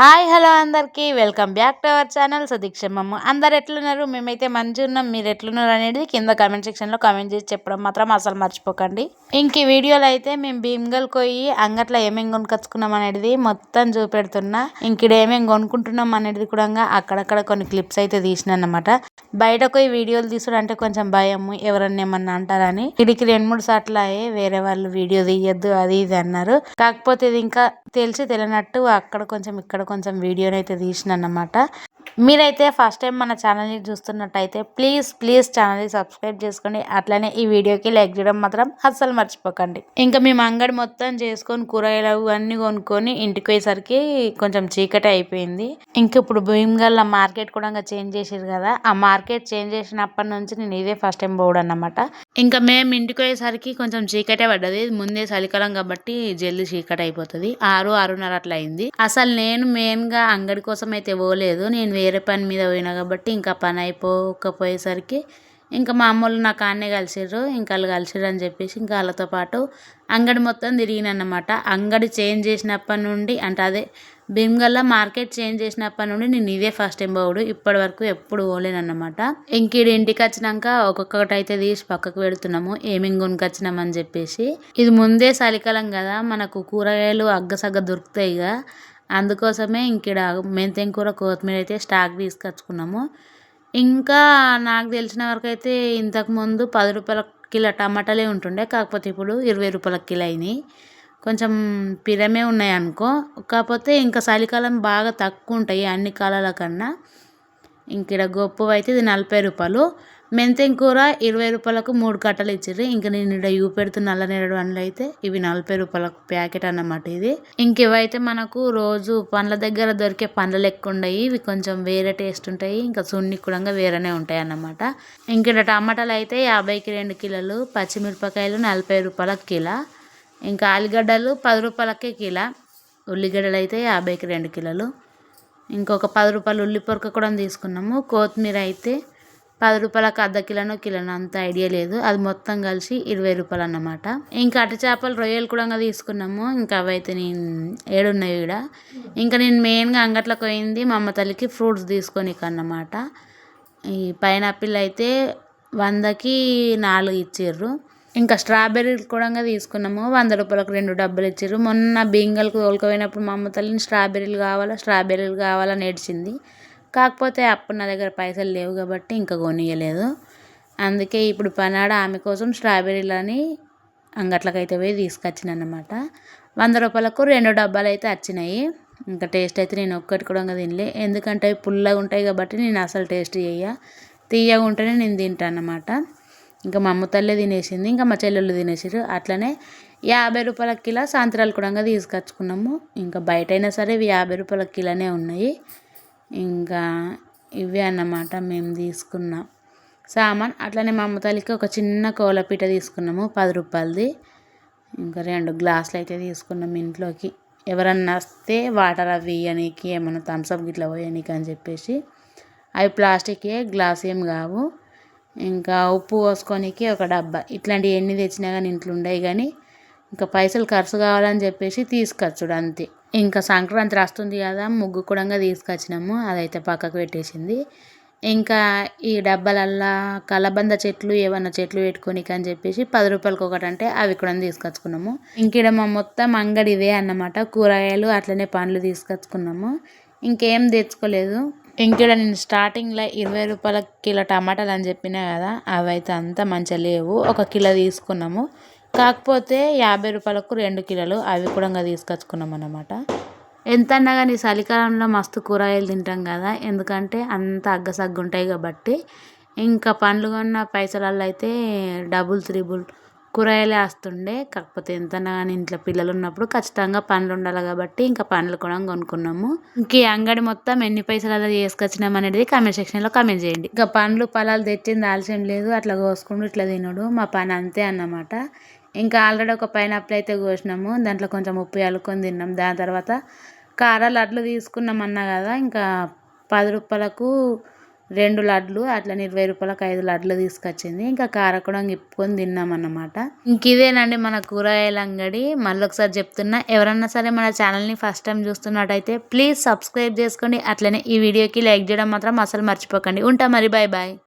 Hi hello అందరికీ. Welcome back to our channel. సదీక్షమమ్మ అందరు ఎట్లున్నారు? మేమైతే మంచి ఉన్నాం. మీరు ఎట్లున్నారు అనేది కింద కామెంట్ సెక్షన్లో కామెంట్ చేసి చెప్పడం మాత్రం అసలు మర్చిపోకండి. ఇంక ఈ వీడియోలో అయితే మేము భీమ్గల్ పోయి అంగట్లో ఏమేమి కొనుకొచ్చుకున్నాం అనేది మొత్తం చూపెడుతున్నా. ఇంక ఏమేమి కొనుక్కుంటున్నాం అనేది కూడా అక్కడక్కడ కొన్ని క్లిప్స్ అయితే తీసిన అనమాట బయటకు పోయి వీడియోలు తీసుడు అంటే కొంచెం భయం. ఎవరన్నా ఏమన్నా అంటారని. ఇడికి రెండు మూడు సార్లు అయ్యే వేరే వాళ్ళు వీడియో తీయద్దు అది ఇది అన్నారు. కాకపోతే ఇది ఇంకా తెలిసి తెలియనట్టు అక్కడ కొంచెం ఇక్కడ కొంచెం వీడియోనైతే తీసిన అన్నమాట మీరైతే ఫస్ట్ టైం మన ఛానల్ని చూస్తున్నట్టయితే ప్లీజ్ ప్లీజ్ ఛానల్ని సబ్స్క్రైబ్ చేసుకోండి అట్లనే ఈ వీడియోకి లైక్ చేయడం మాత్రం అస్సలు మర్చిపోకండి. ఇంకా మేము అంగడి మొత్తం చేసుకొని కూరగాయలు అన్నీ కొనుక్కొని ఇంటికి పోయేసరికి కొంచెం చీకటి అయిపోయింది. ఇంక ఇప్పుడు భీమగల్ల మార్కెట్ కూడా ఇంకా చేంజ్ చేసారు కదా ఆ మార్కెట్ చేంజ్ చేసినప్పటి నుంచి నేను ఇదే ఫస్ట్ టైం పోవడం అన్నమాట. ఇంకా మేము ఇంటికి పోయేసరికి కొంచెం చీకటే పడ్డది ముందే చలికాలం కాబట్టి జల్దీ చీకటి అయిపోతుంది. ఆరు ఆరున్నర అట్లా అయింది. అసలు నేను మెయిన్గా అంగడి కోసం అయితే పోలేదు నేను వేరే పని మీద పోయినా కాబట్టి ఇంకా పని అయిపోకపోయేసరికి ఇంకా మా అమ్మోళ్ళు నాకు ఆన్నే కలిసిర్రు ఇంకా వాళ్ళు కలిసిర్రు అని చెప్పేసి ఇంకా వాళ్ళతో పాటు అంగడి మొత్తం తిరిగినన్నమాట అంగడి చేంజ్ చేసినప్పటి నుండి అంటే అదే భీమ్గల్లా మార్కెట్ చేంజ్ చేసినప్పటి నుండి నేను ఇదే ఫస్ట్ టైం పోవుడు. ఇప్పటి వరకు ఎప్పుడు పోలేనన్నమాట. ఇంక ఇంటికి వచ్చినాక ఒక్కొక్కటి అయితే తీసి పక్కకు పెడుతున్నాము. ఏమేమి కొనుకొచ్చినామని చెప్పేసి. ఇది ముందే చలికాలం కదా మనకు కూరగాయలు అగ్గసగ్గ దొరుకుతాయి ఇక అందుకోసమే ఇంకిడ మెంతెం కూర కొత్తిమీర అయితే స్టాక్ తీసుకొచ్చుకున్నాము. ఇంకా నాకు తెలిసిన వరకు అయితే ఇంతకుముందు పది రూపాయల కిలో టమాటాలే ఉంటుండే. కాకపోతే ఇప్పుడు ఇరవై రూపాయల కిలో అయినాయి. కొంచెం పిరమే ఉన్నాయి అనుకో కాకపోతే ఇంకా చలికాలం బాగా తక్కువ ఉంటాయి అన్ని కాలాల కన్నా. ఇంక ఈడ గొప్పవి అయితే ఇది నలభై రూపాయలు. మెంతెం కూర ఇరవై రూపాయలకు మూడు కట్టలు ఇచ్చారు ఇంకా నేను ఇక్కడ ఇవి పెడుతున్న నల్ల నేరడు పండ్లు అయితే ఇవి నలభై రూపాయలకు ప్యాకెట్ అన్నమాట ఇది. ఇంక ఇవైతే మనకు రోజు పండ్ల దగ్గర దొరికే పండ్లు లెక్క ఉండయి. ఇవి కొంచెం వేరే టేస్ట్ ఉంటాయి. ఇంకా సున్ని కూడా వేరేనే ఉంటాయి అన్నమాట. ఇంక టమాటాలు అయితే యాభైకి రెండు కిలోలు. పచ్చిమిరపకాయలు నలభై రూపాయలకు కిలో. ఇంకా ఆలుగడ్డలు పది రూపాయలకే కిలో. ఉల్లిగడ్డలు అయితే యాభైకి రెండు కిలోలు. ఇంకొక పది రూపాయలు ఉల్లి పొరక కూడా తీసుకున్నాము. కొత్తిమీర అయితే పది రూపాయలకు అర్ధ కిలోనో కిలోనో అంత ఐడియా లేదు. అది మొత్తం కలిసి ఇరవై రూపాయలు అన్నమాట. ఇంకా అటు చేపలు రొయ్యలు కూడా తీసుకున్నాము. ఇంకా అవైతే నేను ఏడున్నాయి ఇక్కడ ఇంకా నేను మెయిన్గా అంగట్లోకి పోయింది మా అమ్మ తల్లికి ఫ్రూట్స్ తీసుకొని అన్నమాట. ఈ పైనాపిల్ అయితే వందకి నాలుగు ఇచ్చిర్రు. ఇంకా స్ట్రాబెర్రీలు కూడా తీసుకున్నాము. వంద రూపాయలకు రెండు డబ్బులు ఇచ్చారు. మొన్న బీంగల్కి తోలుకపోయినప్పుడు మా అమ్మ తల్లిని స్ట్రాబెర్రీలు కావాలా స్ట్రాబెర్రీలు కావాలని ఏడ్చింది. కాకపోతే అప్పుడు నా దగ్గర పైసలు లేవు కాబట్టి ఇంకా కొనియలేదు. అందుకే ఇప్పుడు పనాడ ఆమె కోసం స్ట్రాబెర్రీలని అంగట్లకైతే పోయి తీసుకొచ్చిన అనమాట వంద రూపాయలకు రెండు డబ్బాలు అయితే వచ్చినాయి. ఇంకా టేస్ట్ అయితే నేను ఒక్కటి కూడా తినలే. ఎందుకంటే పుల్లగా ఉంటాయి కాబట్టి నేను అసలు టేస్ట్ చేయ. తీయగా ఉంటేనే నేను తింటాను అనమాట ఇంకా మా అమ్మ తల్లే తినేసింది ఇంకా మా చెల్లెళ్ళు తినేసారు అట్లనే యాభై రూపాయల కిలో సాయంత్రాలు కూడా తీసుకొచ్చుకున్నాము. ఇంకా బయట అయినా సరే ఇవి యాభై రూపాయల కిలోనే ఉన్నాయి. ఇంకా ఇవే అన్నమాట మేము తీసుకున్నాం సామాన్. అట్లనే మా అమ్మ తల్లికి ఒక చిన్న కోలపీట తీసుకున్నాము పది రూపాయలది. ఇంకా రెండు గ్లాసులు అయితే తీసుకున్నాం ఇంట్లోకి. ఎవరన్నా వస్తే వాటర్ అవి ఇవ్వనీకి ఏమన్నా థమ్స్అప్ గిట్లా పోయనీకి అని చెప్పేసి. అవి ప్లాస్టికే గ్లాస్ ఏం కావు. ఇంకా ఉప్పు పోసుకోనికి ఒక డబ్బా. ఇట్లాంటివి ఎన్ని తెచ్చినా కానీ ఇంట్లో ఉండవు కానీ ఇంకా పైసలు ఖర్చు కావాలని చెప్పేసి తీసుకొచ్చుడు అంతే. ఇంకా సంక్రాంతి వస్తుంది కదా ముగ్గు కూడా తీసుకొచ్చినాము. అదైతే పక్కకు పెట్టేసింది. ఇంకా ఈ డబ్బాలల్లా కలబంద చెట్లు ఏమన్నా చెట్లు పెట్టుకోనికి అని చెప్పేసి పది రూపాయలకి ఒకటి అంటే అవి కూడా తీసుకొచ్చుకున్నాము. ఇంకీడ మా మొత్తం అంగడి ఇదే అన్నమాట. కూరగాయలు అట్లనే పండ్లు తీసుకొచ్చుకున్నాము. ఇంకేం తెచ్చుకోలేదు. ఇంకా నేను స్టార్టింగ్లో ఇరవై రూపాయల కిలో టమాటాలు అని చెప్పినా కదా అవి అయితే అంత మంచిగా లేవు. ఒక కిలో తీసుకున్నాము. కాకపోతే యాభై రూపాయలకు రెండు కిలోలు అవి కూడా తీసుకొచ్చుకున్నాం అన్నమాట. ఎంత అన్నా కానీ చలికాలంలో మస్తు కూరగాయలు తింటాం కదా ఎందుకంటే అంత అగ్గసగ్గు ఉంటాయి కాబట్టి. ఇంకా పండ్లు కొన్న పైసలల్లో అయితే డబుల్ త్రిబుల్ కూరగాయలు వేస్తుండే. కాకపోతే ఎంత కానీ ఇంట్లో పిల్లలు ఉన్నప్పుడు ఖచ్చితంగా పండ్లు ఉండాలి కాబట్టి ఇంకా పండ్లు కూడా కొనుక్కున్నాము. ఇంక ఈ అంగడి మొత్తం ఎన్ని పైసలు చేసుకొచ్చినాం అనేది కామెంట్ సెక్షన్లో కామెంట్ చేయండి. ఇంకా పండ్లు పొలాలు తెచ్చింది ఆలస్యం లేదు. అట్లా కోసుకుంటూ ఇట్లా తినడు. మా పని అంతే అన్నమాట. ఇంకా ఆల్రెడీ ఒక పైనాపిల్ అయితే కోసినాము. దాంట్లో కొంచెం ఉప్పు అల్లుకొని తిన్నాం. దాని తర్వాత కారాలు అట్లు తీసుకున్నాం అన్నా కదా ఇంకా పది రూపాయలకు రెండు లడ్లు అట్లనే ఇరవై రూపాయలకు ఐదు లడ్లు తీసుకొచ్చింది. ఇంకా కారకుడం ఇప్పుకొని తిన్నాం అన్నమాట ఇంక ఇదేనండి మన కూరగాయల అంగడి. మళ్ళీ ఒకసారి చెప్తున్నా ఎవరన్నా సరే మన ఛానల్ని ఫస్ట్ టైం చూస్తున్నట్టయితే ప్లీజ్ సబ్స్క్రైబ్ చేసుకోండి. అట్లనే ఈ వీడియోకి లైక్ చేయడం మాత్రం అసలు మర్చిపోకండి. ఉంటా మరి బాయ్ బాయ్.